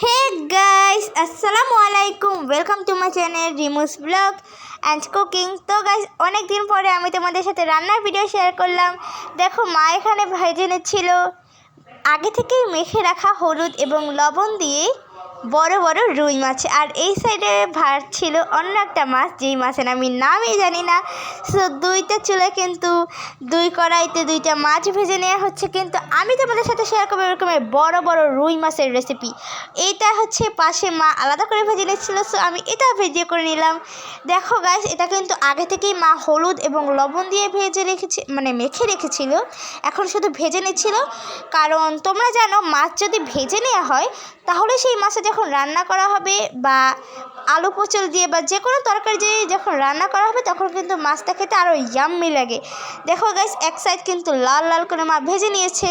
হে guys আসসালামু আলাইকুম welcome to my channel Rimu's blog and cooking তো গাইস অনেক দিন পরে আমি তোমাদের সাথে রান্নার ভিডিও শেয়ার করলাম। দেখো, মা এখানে ভেজে ছিল। আগে থেকেই মেখে রাখা হলুদ এবং লবণ দিয়ে বড় বড় রুই মাছ। আর এই সাইডে ভাত ছিল অন্য একটা মাছ, যেই মাছের আমি নামই জানি না। সো দুইটা চুলে কিন্তু, দুই কড়াইতে দুইটা মাছ ভেজে নেওয়া হচ্ছে। কিন্তু আমি তোমাদের সাথে করব এরকমের বড় বড় রুই মাছের রেসিপি এইটা হচ্ছে পাশে মা আলাদা করে ভেজে নিচ্ছিল সো আমি এটা ভেজে করে নিলাম। দেখো গাছ এটা কিন্তু আগে থেকেই মা হলুদ এবং লবণ দিয়ে ভেজে রেখেছে মানে মেখে রেখেছিল। এখন শুধু ভেজে নিচ্ছিল। কারণ তোমরা জানো, মাছ যদি ভেজে নেওয়া হয়, তাহলে সেই মাছে যখন রান্না করা হবে বা আলু পচল দিয়ে বা যে কোনো তরকারি দিয়ে যখন রান্না করা হবে, তখন কিন্তু মাছটা খেতে আরও ইয়াম্মি লাগে। দেখো গাইস এক সাইড কিন্তু লাল লাল করে মা ভেজে নিয়েছে।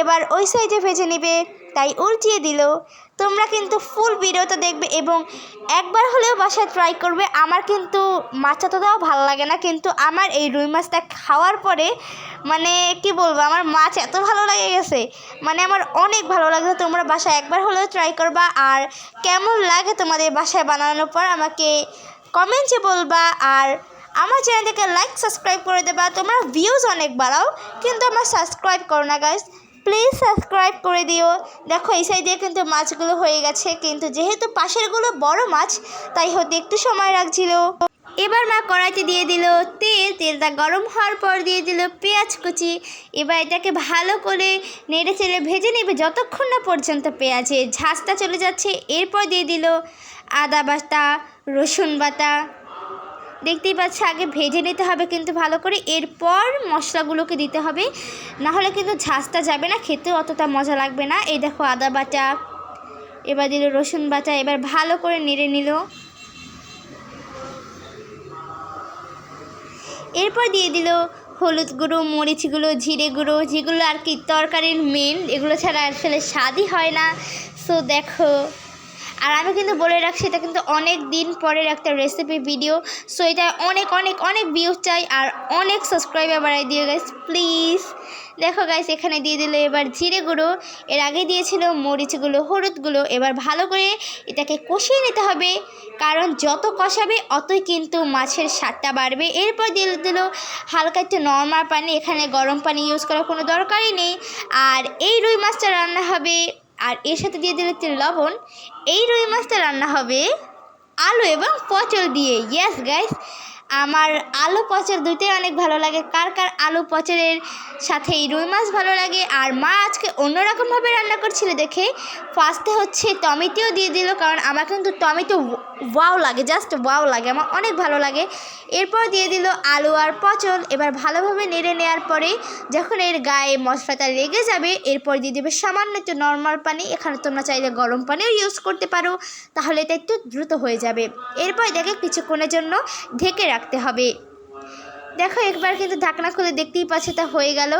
এবার ওই সাইডে ভেজে নেবে, তাই উল্টিয়ে দিল। তোমরা কিন্তু ফুল ভিডিওটা দেখবে এবং একবার হলেও বাসায় ট্রাই করবে। আমার কিন্তু মাছ অতটাও ভালো লাগে না, কিন্তু আমার এই রুই মাছটা খাওয়ার পরে মানে কি বলব, আমার মাছ এত ভালো লাগে গেছে। মানে আমার অনেক ভালো লাগছে, তোমরা বাসায় একবার হলেও ট্রাই করবা। আর কেমন লাগে তোমাদের বাসায় বানানোর পর, আমাকে কমেন্টে বলবা। আর আমার চ্যানেলটাকে লাইক সাবস্ক্রাইব করে দেবা। তোমরা ভিউজ অনেক বাড়াও, কিন্তু আমার সাবস্ক্রাইব করো না গাইজ প্লিজ সাবস্ক্রাইব করে দিও। দেখো, এই সাইডে কিন্তু মাছগুলো হয়ে গেছে, কিন্তু যেহেতু পাশেরগুলো বড় মাছ, তাই হতে একটু সময় রাখছিল এবার মা কড়াইতে দিয়ে দিল তেল। তেলটা গরম হওয়ার পর দিয়ে দিল পেঁয়াজ কুচি। এবার এটাকে ভালো করে নেড়ে চেড়ে ভেজে নেবে যতক্ষণ না পর্যন্ত পেঁয়াজের ঝাঁজটা চলে যাচ্ছে। এরপর দিয়ে দিল আদা বাটা, রসুন বাটা দেখতেই পাচ্ছ, আগে ভেজে নিতে হবে কিন্তু ভালো করে। এরপর মশলাগুলোকে দিতে হবে। না হলে কিন্তু ঝাঁজটা যাবে না, খেতেও অতটা মজা লাগবে না। এই দেখো আদা বাটা, এবার দিল রসুন বাটা, এবার ভালো করে নেড়ে নিল। এরপর দিয়ে দিল হলুদ গুঁড়ো, মরিচ গুঁড়ো, জিরে গুঁড়ো, যেগুলো আর কি তরকারির মেন এগুলো ছাড়া আসলে স্বাদই হয় না। সো দেখো আর আমি কিন্তু বলে রাখছি, এটা কিন্তু অনেক দিন পরের একটা রেসিপি ভিডিও সো এটা অনেক অনেক অনেক ভিউ চাই আর অনেক সাবস্ক্রাইবার বাড়াই দিও গাইস প্লিজ দেখো গাইস এখানে দিয়ে দিল এবার জিরে গুঁড়ো, এর আগে দিয়েছিল মরিচগুলো হলুদগুলো এবার ভালো করে এটাকে কষিয়ে নিতে হবে, কারণ যত কষাবে অতই কিন্তু মাছের স্বাদটা বাড়বে। এরপর দিয়ে দিল হালকা একটু নর্মাল পানি, এখানে গরম পানি ইউজ করার কোনো দরকারই নেই। আর এই রুই মাছটা রান্না হবে আর এর সাথে দিয়ে দিলে হচ্ছে লবণ। এই রুই মাছটা রান্না হবে আলু এবং পচল দিয়ে। ইয়েস গাইস আমার আলু পচল দুইটাই অনেক ভালো লাগে। কার কার আলু পচলের সাথে রুই মাছ ভালো লাগে? আর মা আজকে অন্যরকমভাবে রান্না করছিল দেখে। ফার্স্টে হচ্ছে টমেটোও দিয়ে দিল, কারণ আমার কিন্তু টমেটো ওয়াও লাগে জাস্ট ওয়াও লাগে, আমার অনেক ভালো লাগে। এরপর দিয়ে দিল আলু আর পচল এবার ভালোভাবে নেড়ে নেওয়ার পরে যখন এর গায়ে মশলাটা লেগে যাবে, এরপর দিয়ে দেবে সামান্য একটু নর্মাল পানি। এখানে তোমরা চাইলে গরম পানিও ইউজ করতে পারো, তাহলে এটা একটু দ্রুত হয়ে যাবে। এরপর দেখে কিছুক্ষণের জন্য ঢেকে রাখতে হবে। দেখো, একবার কিন্তু ঢাকনা খুলে দেখতেই পাচ্ছে তা হয়ে গেল।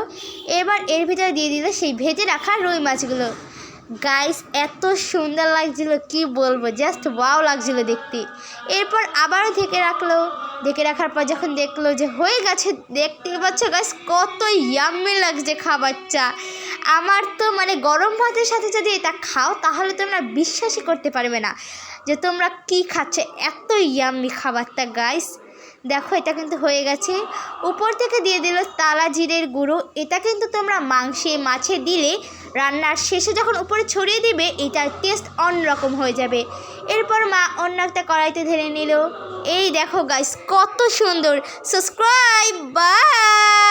এবার এর ভিতরে দিয়ে দিল সেই ভেজে রাখা রুই মাছগুলো। গাইস এত সুন্দর লাগছিল, কি বলব? জাস্ট ওয়াও লাগছিল দেখতে। এরপর আবারও ঢেকে রাখল। ঢেকে রাখার পর যখন দেখল যে হয়ে গেছে দেখতে পাচ্ছ গাইস কত ইয়াম্মি লাগছে খাবারটা। আমার তো মানে গরম ভাতের সাথে যদি এটা খাও, তাহলে তোমরা বিশ্বাসই করতে পারবে না যে তোমরা কি খাচ্ছে। এত ইয়াম্মি খাবারটা গাইস দেখো, এটা কিন্তু হয়ে গেছে। উপর থেকে দিয়ে দিল তালা জিরের গুঁড়ো। এটা কিন্তু তোমরা মাংসে, মাছে দিলে রান্নার শেষে যখন উপরে ছড়িয়ে দিবে এটার টেস্ট অন্যরকম হয়ে যাবে। এরপর মা অন্য একটা কড়াইতে ঢেলে নিল। এই দেখো গাইস কত সুন্দর। Subscribe bye